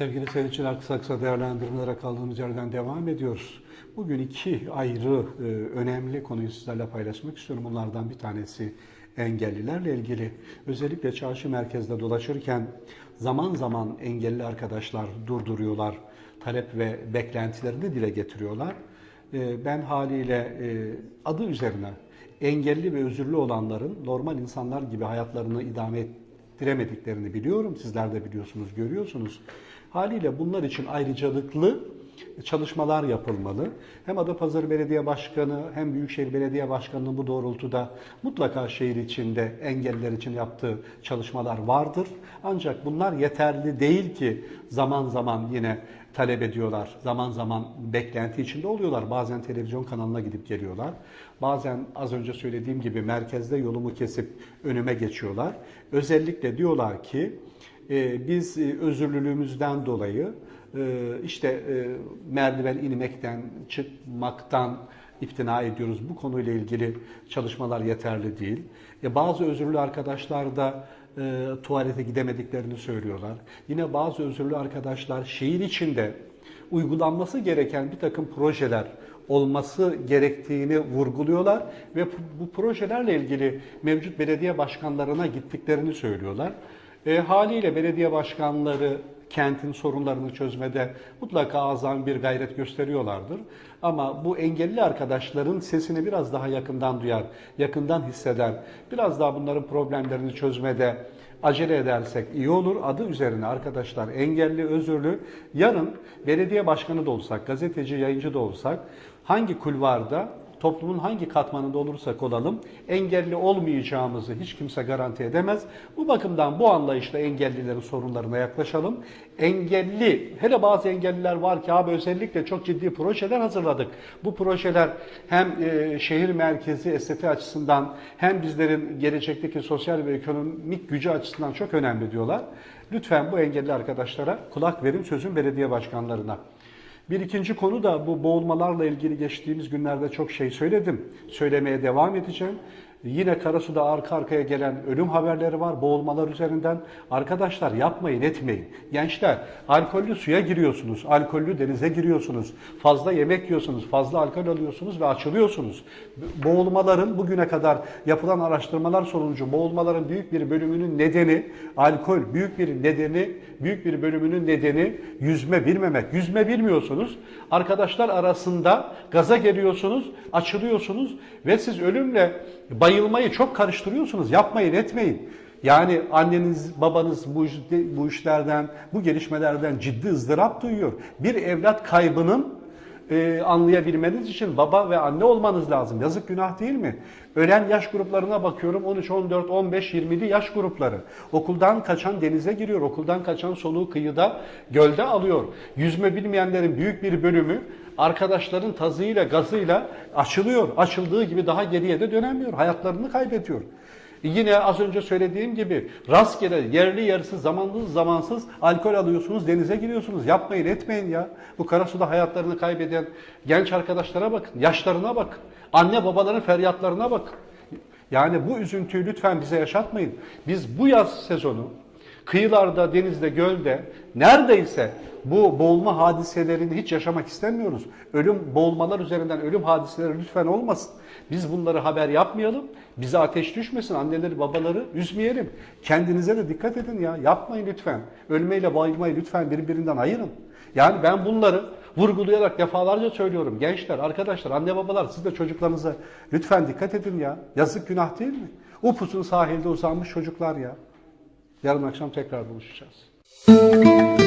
Sevgili seyirciler kısa kısa değerlendirmelere kaldığımız yerden devam ediyoruz. Bugün iki ayrı e, önemli konuyu sizlerle paylaşmak istiyorum. Bunlardan bir tanesi engellilerle ilgili. Özellikle çarşı merkezde dolaşırken zaman zaman engelli arkadaşlar durduruyorlar. Talep ve beklentilerini dile getiriyorlar. E, ben haliyle e, adı üzerine engelli ve özürlü olanların normal insanlar gibi hayatlarını idame ettiremediklerini biliyorum. Sizler de biliyorsunuz, görüyorsunuz. Haliyle bunlar için ayrıcalıklı çalışmalar yapılmalı. Hem Adapazarı Belediye Başkanı hem Büyükşehir Belediye Başkanı'nın bu doğrultuda mutlaka şehir içinde engelliler için yaptığı çalışmalar vardır. Ancak bunlar yeterli değil ki zaman zaman yine talep ediyorlar. Zaman zaman beklenti içinde oluyorlar. Bazen televizyon kanalına gidip geliyorlar. Bazen az önce söylediğim gibi merkezde yolumu kesip önüme geçiyorlar. Özellikle diyorlar ki biz e, özürlülüğümüzden dolayı e, işte e, merdiven inmekten, çıkmaktan iptina ediyoruz. Bu konuyla ilgili çalışmalar yeterli değil. Bazı özürlü arkadaşlar da tuvalete gidemediklerini söylüyorlar. Yine bazı özürlü arkadaşlar şehir içinde uygulanması gereken bir takım projeler olması gerektiğini vurguluyorlar ve bu projelerle ilgili mevcut belediye başkanlarına gittiklerini söylüyorlar. E, haliyle belediye başkanları kentin sorunlarını çözmede mutlaka azam bir gayret gösteriyorlardır. Ama bu engelli arkadaşların sesini biraz daha yakından duyar, yakından hisseder, biraz daha bunların problemlerini çözmede acele edersek iyi olur. Adı üzerine arkadaşlar engelli, özürlü, yarın belediye başkanı da olsak, gazeteci, yayıncı da olsak hangi kulvarda toplumun hangi katmanında olursak olalım engelli olmayacağımızı hiç kimse garanti edemez. Bu bakımdan bu anlayışla engellilerin sorunlarına yaklaşalım. Engelli, hele bazı engelliler var ki abi özellikle çok ciddi projeler hazırladık. Bu projeler hem e, şehir merkezi estetiği açısından hem bizlerin gelecekteki sosyal ve ekonomik gücü açısından çok önemli diyorlar. Lütfen bu engelli arkadaşlara kulak verin sözün belediye başkanlarına. Bir ikinci konu da bu boğulmalarla ilgili geçtiğimiz günlerde çok şey söyledim. Söylemeye devam edeceğim. Yine Karasu'da arka arkaya gelen ölüm haberleri var boğulmalar üzerinden. Arkadaşlar yapmayın etmeyin. Gençler alkollü suya giriyorsunuz, alkollü denize giriyorsunuz, fazla yemek yiyorsunuz, fazla alkol alıyorsunuz ve açılıyorsunuz. Boğulmaların bugüne kadar yapılan araştırmalar sonucu boğulmaların büyük bir bölümünün nedeni alkol, büyük bir nedeni, büyük bir bölümünün nedeni yüzme bilmemek. Yüzme bilmiyorsunuz. Arkadaşlar arasında gaza geliyorsunuz, açılıyorsunuz ve siz ölümle bayılmayı çok karıştırıyorsunuz. Yapmayın, etmeyin. Yani anneniz, babanız bu, bu işlerden, bu gelişmelerden ciddi ızdırap duyuyor. Bir evlat kaybının e, anlayabilmeniz için baba ve anne olmanız lazım. Yazık günah değil mi? Ölen yaş gruplarına bakıyorum 13, 14, 15, 20'li yaş grupları. Okuldan kaçan denize giriyor, okuldan kaçan soluğu kıyıda, gölde alıyor. Yüzme bilmeyenlerin büyük bir bölümü arkadaşların tazıyla, gazıyla açılıyor. Açıldığı gibi daha geriye de dönemiyor. Hayatlarını kaybediyor. Yine az önce söylediğim gibi rastgele yerli yarısı zamanlı zamansız alkol alıyorsunuz denize giriyorsunuz. Yapmayın etmeyin ya. Bu karasuda hayatlarını kaybeden genç arkadaşlara bakın. Yaşlarına bakın. Anne babaların feryatlarına bakın. Yani bu üzüntüyü lütfen bize yaşatmayın. Biz bu yaz sezonu kıyılarda, denizde, gölde neredeyse bu boğulma hadiselerini hiç yaşamak istemiyoruz. Ölüm, boğulmalar üzerinden ölüm hadiseleri lütfen olmasın. Biz bunları haber yapmayalım. Bize ateş düşmesin. Anneleri, babaları üzmeyelim. Kendinize de dikkat edin ya. Yapmayın lütfen. Ölmeyle bayılmayı lütfen birbirinden ayırın. Yani ben bunları vurgulayarak defalarca söylüyorum. Gençler, arkadaşlar, anne babalar siz de çocuklarınıza lütfen dikkat edin ya. Yazık günah değil mi? Upuzun sahilde uzanmış çocuklar ya. Yarın akşam tekrar buluşacağız.